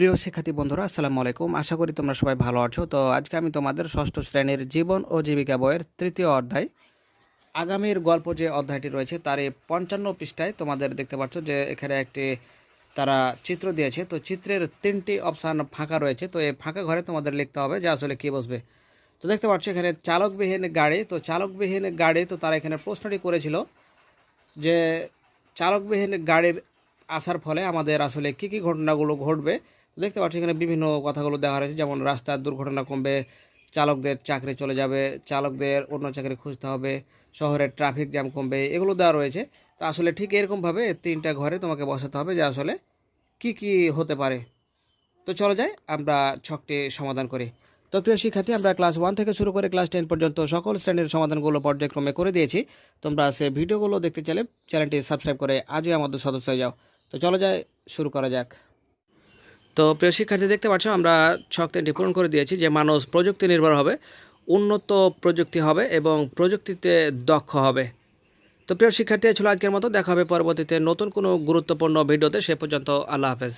প্রিয় শিক্ষার্থী বন্ধুরা, আসসালামু আলাইকুম। আশা করি তোমরা সবাই ভালো আছো। তো আজকে আমি তোমাদের ষষ্ঠ শ্রেণির জীবন ও জীবিকা বইয়ের তৃতীয় অধ্যায়, আগামীর গল্প যে অধ্যায়টি রয়েছে তার এই পঞ্চান্ন পৃষ্ঠায় তোমাদের দেখতে পাচ্ছ যে এখানে একটি তারা চিত্র দিয়েছে। তো চিত্রের তিনটি অপশান ফাঁকা রয়েছে। তো এই ফাঁকা ঘরে তোমাদের লিখতে হবে যে আসলে কী বসবে। তো দেখতে পাচ্ছ এখানে চালকবিহীন গাড়ি, তো চালকবিহীন গাড়ি, তো তারা এখানে প্রশ্নটি করেছিল যে চালকবিহীন গাড়ির আসার ফলে আমাদের আসলে কী কী ঘটনাগুলো ঘটবে। দেখতে পাচ্ছি এখানে বিভিন্ন কথাগুলো দেওয়া রয়েছে, যেমন রাস্তার দুর্ঘটনা কমবে, চালকদের চাকরি চলে যাবে, চালকদের অন্য চাকরি খুঁজতে হবে, শহরের ট্রাফিক জ্যাম কমবে, এগুলো দেওয়া রয়েছে। তো আসলে ঠিক এরকমভাবে তিনটা ঘরে তোমাকে বসাতে হবে যে আসলে কি কি হতে পারে। তো চলো যাই, আমরা ছকটি সমাধান করি। তো প্রিয় শিক্ষার্থী, আমরা ক্লাস ওয়ান থেকে শুরু করে ক্লাস টেন পর্যন্ত সকল শ্রেণির সমাধানগুলো পর্যায়ক্রমে করে দিয়েছি। তোমরা সে ভিডিওগুলো দেখতে চাইলে চ্যানেলটি সাবস্ক্রাইব করে আজই আমাদের সদস্য যাও। তো চলো যাই, শুরু করা যাক। তো প্রিয় শিক্ষার্থী, দেখতে পাচ্ছ আমরা ছক তিনটি পূরণ করে দিয়েছি যে মানুষ প্রযুক্তি নির্ভর হবে, উন্নত প্রযুক্তি হবে এবং প্রযুক্তিতে দক্ষ হবে। তো প্রিয় শিক্ষার্থী ছিল আজকের মতো। দেখা হবে পরবর্তীতে নতুন কোনো গুরুত্বপূর্ণ ভিডিওতে। সে পর্যন্ত আল্লাহ হাফেজ।